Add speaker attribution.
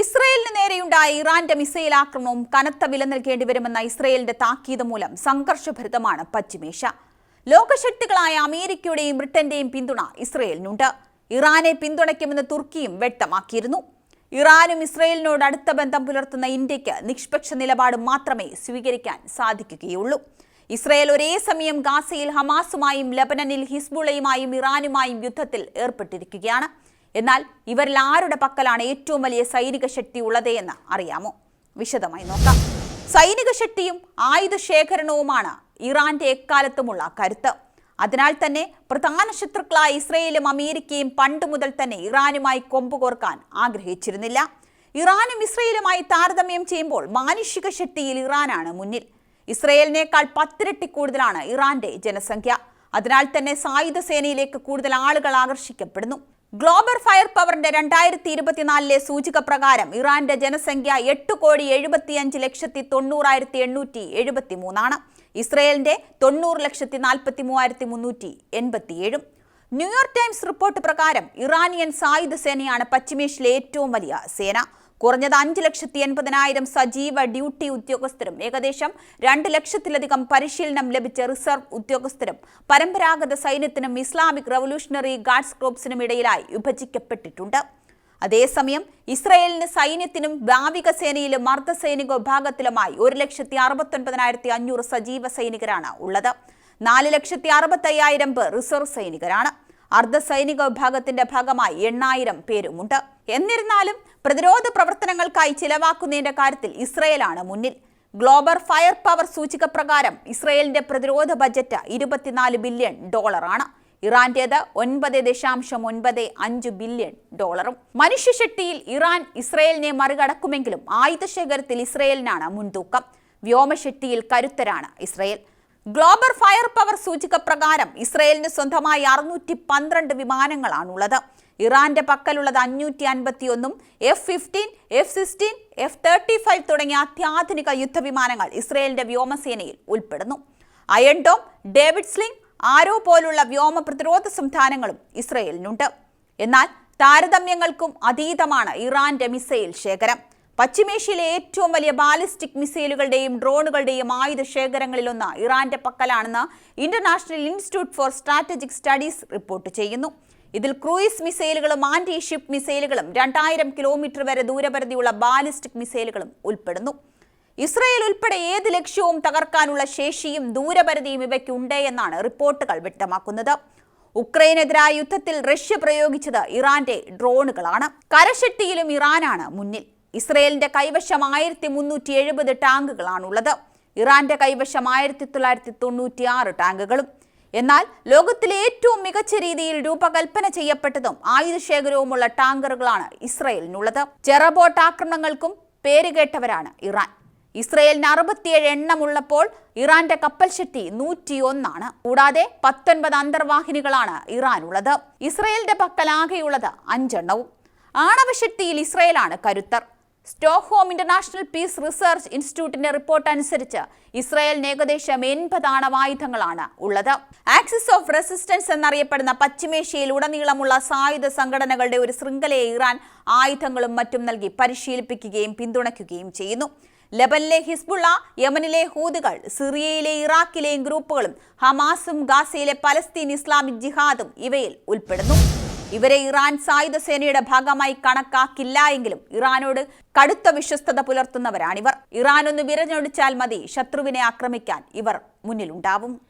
Speaker 1: ഇസ്രയേലിന് നേരെയുണ്ടായ ഇറാന്റെ മിസൈൽ ആക്രമണവും കനത്ത വില നൽകേണ്ടി വരുമെന്ന ഇസ്രയേലിന്റെ താക്കീത് മൂലം സംഘർഷഭരിതമാണ് പശ്ചിമേഷ്യ. ലോകശക്തികളായ അമേരിക്കയുടെയും ബ്രിട്ടന്റെയും പിന്തുണ ഇസ്രയേലിനുണ്ട്. ഇറാനെ പിന്തുണയ്ക്കുമെന്ന് തുർക്കിയും വ്യക്തമാക്കിയിരുന്നു. ഇറാനും ഇസ്രയേലിനോട് അടുത്ത ബന്ധം പുലർത്തുന്ന ഇന്ത്യയ്ക്ക് നിഷ്പക്ഷ നിലപാട് മാത്രമേ സ്വീകരിക്കാൻ സാധിക്കുകയുള്ളൂ. ഇസ്രയേൽ ഒരേ സമയം ഗാസയിൽ ഹമാസുമായും ലബനനിൽ ഹിസ്ബുളയുമായും ഇറാനുമായും യുദ്ധത്തിൽ ഏർപ്പെട്ടിരിക്കുകയാണ്. എന്നാൽ ഇവരിൽ ആരുടെ പക്കലാണ് ഏറ്റവും വലിയ സൈനിക ശക്തി ഉള്ളത് എന്ന് അറിയാമോ? വിശദമായി നോക്കാം. സൈനിക ശക്തിയും ആയുധ ശേഖരണവുമാണ് ഇറാന്റെ എക്കാലത്തുമുള്ള കരുത്ത്. അതിനാൽ തന്നെ പ്രധാന ശത്രുക്കളായ ഇസ്രയേലും അമേരിക്കയും പണ്ട് മുതൽ തന്നെ ഇറാനുമായി കൊമ്പുകോർക്കാൻ ആഗ്രഹിച്ചിരുന്നില്ല. ഇറാനും ഇസ്രയേലുമായി താരതമ്യം ചെയ്യുമ്പോൾ മാനുഷിക ശക്തിയിൽ ഇറാനാണ് മുന്നിൽ. ഇസ്രയേലിനേക്കാൾ പത്തിരട്ടി കൂടുതലാണ് ഇറാന്റെ ജനസംഖ്യ. അതിനാൽ തന്നെ സായുധ സേനയിലേക്ക് കൂടുതൽ ആളുകൾ ആകർഷിക്കപ്പെടുന്നു. ഗ്ലോബൽ ഫയർ പവറിന്റെ രണ്ടായിരത്തി ഇരുപത്തിനാലിലെ സൂചിക പ്രകാരം ഇറാന്റെ ജനസംഖ്യ എട്ട് കോടി എഴുപത്തിയഞ്ച് ലക്ഷത്തി തൊണ്ണൂറായിരത്തി എണ്ണൂറ്റി എഴുപത്തി മൂന്നാണ് ഇസ്രയേലിന്റെ തൊണ്ണൂറ് ലക്ഷത്തി നാൽപ്പത്തി മൂവായിരത്തി മുന്നൂറ്റി എൺപത്തിയേഴും. ന്യൂയോർക്ക് ടൈംസ് റിപ്പോർട്ട് പ്രകാരം ഇറാനിയൻ സായുധ സേനയാണ് പശ്ചിമേഷ്യയിലെ ഏറ്റവും വലിയ സേന. കുറഞ്ഞത് അഞ്ച് ലക്ഷത്തി എൺപതിനായിരം സജീവ ഡ്യൂട്ടി ഉദ്യോഗസ്ഥരും ഏകദേശം രണ്ട് ലക്ഷത്തിലധികം പരിശീലനം ലഭിച്ച റിസർവ് ഉദ്യോഗസ്ഥരും പരമ്പരാഗത സൈന്യത്തിനും ഇസ്ലാമിക് റവല്യൂഷണറി ഗാർഡ്സ് ക്രോപ്സിനും ഇടയിലായി വിഭജിക്കപ്പെട്ടിട്ടുണ്ട്. അതേസമയം ഇസ്രയേലിന് സൈന്യത്തിനും നാവിക സേനയിലും അർദ്ധസൈനിക വിഭാഗത്തിലുമായി ഒരു ലക്ഷത്തി അറുപത്തൊൻപതിനായിരത്തി അഞ്ഞൂറ് സജീവ സൈനികരാണ് ഉള്ളത്. നാല് ലക്ഷത്തി അറുപത്തയ്യായിരം പേർ റിസർവ് സൈനികരാണ്. അർദ്ധ സൈനിക വിഭാഗത്തിന്റെ ഭാഗമായി എണ്ണായിരം പേരുമുണ്ട്. എന്നിരുന്നാലും പ്രതിരോധ പ്രവർത്തനങ്ങൾക്കായി ചിലവാക്കുന്നതിന്റെ കാര്യത്തിൽ ഇസ്രയേലാണ് മുന്നിൽ. ഗ്ലോബൽ ഫയർ പവർ സൂചിക പ്രകാരം ഇസ്രയേലിന്റെ പ്രതിരോധ ബജറ്റ് ഇരുപത്തിനാല് ബില്യൺ ഡോളറാണ്. ഇറാന്റേത് ഒൻപത് ദശാംശം ഒൻപത് അഞ്ച് ബില്യൺ ഡോളറും. മനുഷ്യശക്തിയിൽ ഇറാൻ ഇസ്രയേലിനെ മറികടക്കുമെങ്കിലും ആയുധശേഖരത്തിൽ ഇസ്രയേലിനാണ് മുൻതൂക്കം. വ്യോമശക്തിയിൽ കരുത്തരാണ് ഇസ്രയേൽ. ഗ്ലോബൽ ഫയർ പവർ സൂചിക പ്രകാരം ഇസ്രയേലിന് സ്വന്തമായി അറുന്നൂറ്റി പന്ത്രണ്ട് വിമാനങ്ങളാണുള്ളത്. ഇറാന്റെ പക്കലുള്ളത് അഞ്ഞൂറ്റി അൻപത്തി ഒന്നും F fifteen F sixteen F thirty five തുടങ്ങിയ അത്യാധുനിക യുദ്ധവിമാനങ്ങൾ ഇസ്രയേലിന്റെ വ്യോമസേനയിൽ ഉൾപ്പെടുന്നു. അയൺഡോം ഡേവിഡ് സ്ലിംഗ് ആരോ പോലുള്ള വ്യോമ പ്രതിരോധ സംവിധാനങ്ങളും ഇസ്രയേലിനുണ്ട്. എന്നാൽ താരതമ്യങ്ങൾക്കും അതീതമാണ് ഇറാന്റെ മിസൈൽ ശേഖരം. പശ്ചിമേഷ്യയിലെ ഏറ്റവും വലിയ ബാലിസ്റ്റിക് മിസൈലുകളുടെയും ഡ്രോണുകളുടെയും ആയുധ ശേഖരങ്ങളിലൊന്ന് ഇറാന്റെ പക്കലാണെന്ന് International Institute for Strategic Studies report ചെയ്യുന്നു. ഇതിൽ ക്രൂയിസ് മിസൈലുകളും ആന്റി ഷിപ്പ് മിസൈലുകളും രണ്ടായിരം കിലോമീറ്റർ വരെ ദൂരപരിധിയുള്ള ബാലിസ്റ്റിക് മിസൈലുകളും ഉൾപ്പെടുന്നു. ഇസ്രയേൽ ഉൾപ്പെടെ ഏത് ലക്ഷ്യവും തകർക്കാനുള്ള ശേഷിയും ദൂരപരിധിയും ഇവയ്ക്കുണ്ട് എന്നാണ് റിപ്പോർട്ടുകൾ വ്യക്തമാക്കുന്നത്. ഉക്രൈനെതിരായ യുദ്ധത്തിൽ റഷ്യ പ്രയോഗിച്ചത് ഇറാന്റെ ഡ്രോണുകളാണ്. കരശക്തിയിലും ഇറാനാണ് മുന്നിൽ. ഇസ്രയേലിന്റെ കൈവശം ആയിരത്തി മുന്നൂറ്റി എഴുപത് ടാങ്കുകളാണുള്ളത്. ഇറാന്റെ കൈവശം ആയിരത്തി തൊള്ളായിരത്തി തൊണ്ണൂറ്റി ആറ് ടാങ്കുകളും. എന്നാൽ ലോകത്തിലെ ഏറ്റവും മികച്ച രീതിയിൽ രൂപകൽപ്പന ചെയ്യപ്പെട്ടതും ആയുധശേഖരവുമുള്ള ടാങ്കറുകളാണ് ഇസ്രയേലിനുള്ളത്. ചെറബോട്ട് ആക്രമണങ്ങൾക്കും പേരുകേട്ടവരാണ് ഇറാൻ. ഇസ്രയേലിന് അറുപത്തിയേഴ് എണ്ണമുള്ളപ്പോൾ ഇറാന്റെ കപ്പൽ ശക്തി നൂറ്റി ഒന്നാണ് കൂടാതെ പത്തൊൻപത് അന്തർവാഹിനികളാണ് ഇറാനുള്ളത്. ഇസ്രയേലിന്റെ പക്കൽ ആകെയുള്ളത് അഞ്ചെണ്ണവും ആണവശക്തിയിൽ ഇസ്രയേലാണ് കരുത്തർ. സ്റ്റോക്ക്ഹോം ഇന്റർനാഷണൽ പീസ് റിസർച്ച് ഇൻസ്റ്റിറ്റ്യൂട്ടിന്റെ റിപ്പോർട്ട് അനുസരിച്ച് ഇസ്രായേലിന് ഏകദേശം എൺപത് ആണവായുധങ്ങളാണ് ഉള്ളത്. ആക്സിസ് ഓഫ് റെസിസ്റ്റൻസ് എന്നറിയപ്പെടുന്ന പശ്ചിമേഷ്യയിൽ ഉടനീളമുള്ള സായുധ സംഘടനകളുടെ ഒരു ശൃംഖലയെ ഇറാൻ ആയുധങ്ങളും മറ്റും നൽകി പരിശീലിപ്പിക്കുകയും പിന്തുണയ്ക്കുകയും ചെയ്യുന്നു. ലബനിലെ ഹിസ്ബുള്ള യമനിലെ ഹൂതുകൾ സിറിയയിലെ ഇറാഖിലെയും ഗ്രൂപ്പുകളും ഹമാസും ഗാസയിലെ പലസ്തീൻ ഇസ്ലാമിക് ജിഹാദും ഇവയിൽ ഉൾപ്പെടുന്നു. ഇവരെ ഇറാൻ സായുധ സേനയുടെ ഭാഗമായി കണക്കാക്കില്ല എങ്കിലും ഇറാനോട് കടുത്ത വിശ്വസ്തത പുലർത്തുന്നവരാണിവർ. ഇറാൻ ഒന്ന് വിരഞ്ഞൊടിച്ചാൽ മതി ശത്രുവിനെ ആക്രമിക്കാൻ ഇവർ മുന്നിലുണ്ടാവും.